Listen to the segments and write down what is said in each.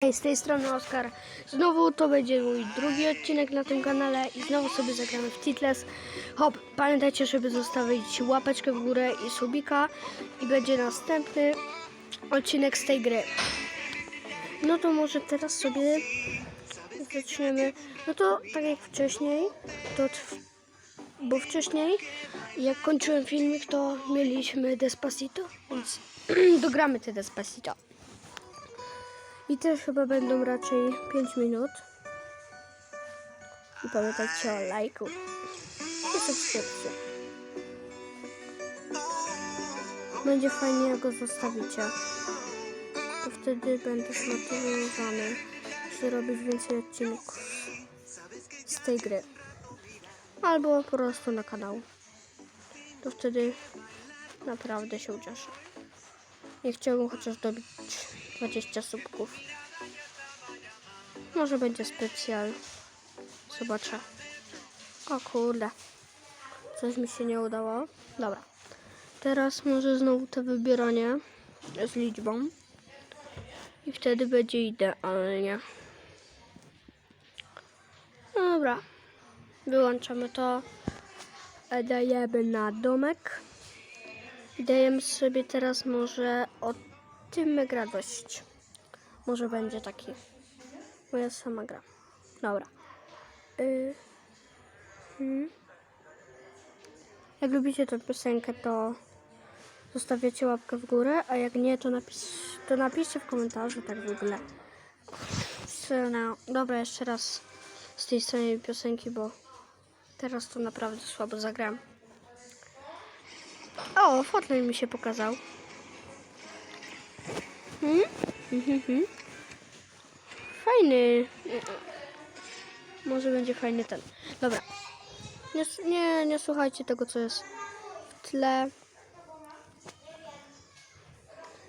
Hej, z tej strony Oskar. Znowu to będzie mój drugi odcinek na tym kanale i znowu sobie zagramy w Titless. Hop, pamiętajcie, żeby zostawić łapeczkę w górę i subika i będzie następny odcinek z tej gry. No to może teraz sobie zaczniemy. No to tak jak wcześniej, to bo wcześniej jak kończyłem filmik, to mieliśmy Despacito, więc dogramy te Despacito. I też chyba będą raczej 5 minut. I pamiętajcie o lajku i subskrypcji. Będzie fajnie, jak go zostawicie. To wtedy będę zmotywowany, żeby robić więcej odcinków z tej gry. Albo po prostu na kanał. To wtedy naprawdę się ucieszę. Nie chciałbym chociaż dobić 20 subków. Może będzie specjal. Zobaczę. O kurde. Coś mi się nie udało. Dobra. Teraz może znowu to wybieranie z liczbą. I wtedy będzie idealnie. Dobra. Wyłączamy to. E, Dajemy na domek. Dajemy sobie teraz może o tym gra dość. Może będzie taki. Moja sama gra. Dobra. Y, hmm. Jak lubicie tę piosenkę, to zostawiacie łapkę w górę, a jak nie, to, napis, to napiszcie w komentarzu tak w ogóle. No, dobra, jeszcze raz z tej strony piosenki, bo teraz to naprawdę słabo zagram. O, Fortnite mi się pokazał. Hmm? Fajny. Może będzie fajny ten. Dobra. Nie, nie, nie słuchajcie tego, co jest w tle.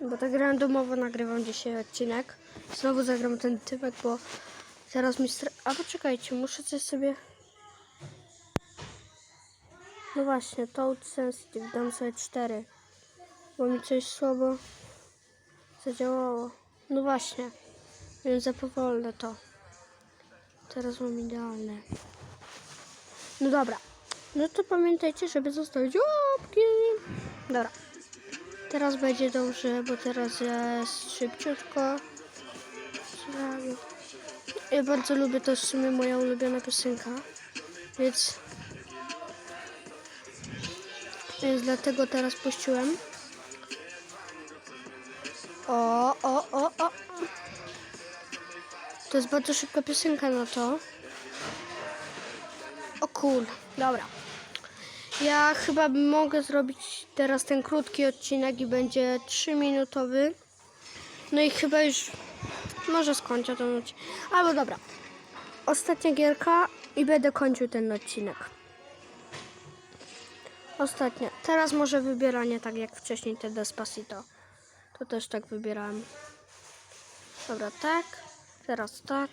Bo tak randomowo nagrywam dzisiaj odcinek. Znowu zagram ten typek, bo teraz mi... Stra- A poczekajcie, muszę coś sobie... No właśnie, Toad Sensitive, dam sobie 4. Bo mi coś słabo zadziałało. No właśnie, więc za powolne to. Teraz mam idealne. No dobra. No to pamiętajcie, żeby zostawić łapki. Dobra. Teraz będzie dobrze, bo teraz jest szybciutko. Ja bardzo lubię, to w sumie moja ulubiona piosenka. Więc więc dlatego teraz puściłem. O, o, o, o. To jest bardzo szybka piosenka na to. O kur, dobra. Ja chyba mogę zrobić teraz ten krótki odcinek i będzie 3 minutowy. No i chyba już może skończę ten odcinek. Albo dobra. Ostatnia gierka i będę kończył ten odcinek. Ostatnia. Teraz może wybieranie tak jak wcześniej te Despacito. To też tak wybierałem. Dobra, tak. Teraz tak.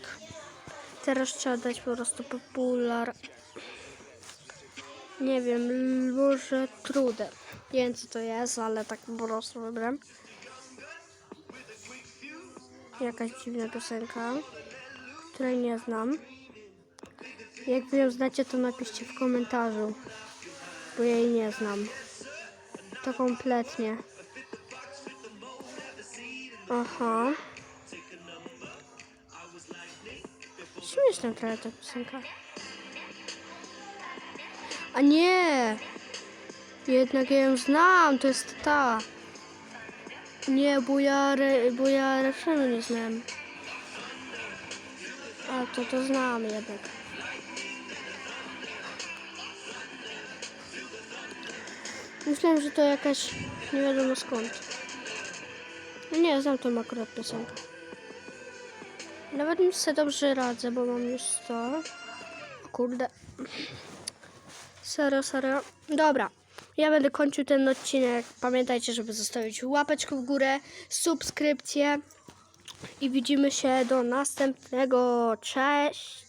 Teraz trzeba dać po prostu popular. Nie wiem, może trudę. Nie wiem co to jest, ale tak po prostu wybrałem. Jakaś dziwna piosenka, której nie znam. Jak wy ją znacie, to napiszcie w komentarzu, bo jej nie znam. To kompletnie. Aha. Śmieszna trochę ta piosenka. A nie! Jednak ja ją znam, to jest ta. Nie, bo ja, re, bo ja refrenu nie znam. A to to znam jednak. Myślałem, że to jakaś nie wiadomo skąd. Nie, znam tą akurat piosenkę. Nawet mi sobie dobrze radzę, bo mam już 100. O kurde. Serio, serio. Dobra. Ja będę kończył ten odcinek. Pamiętajcie, żeby zostawić łapeczkę w górę, subskrypcję i widzimy się do następnego. Cześć!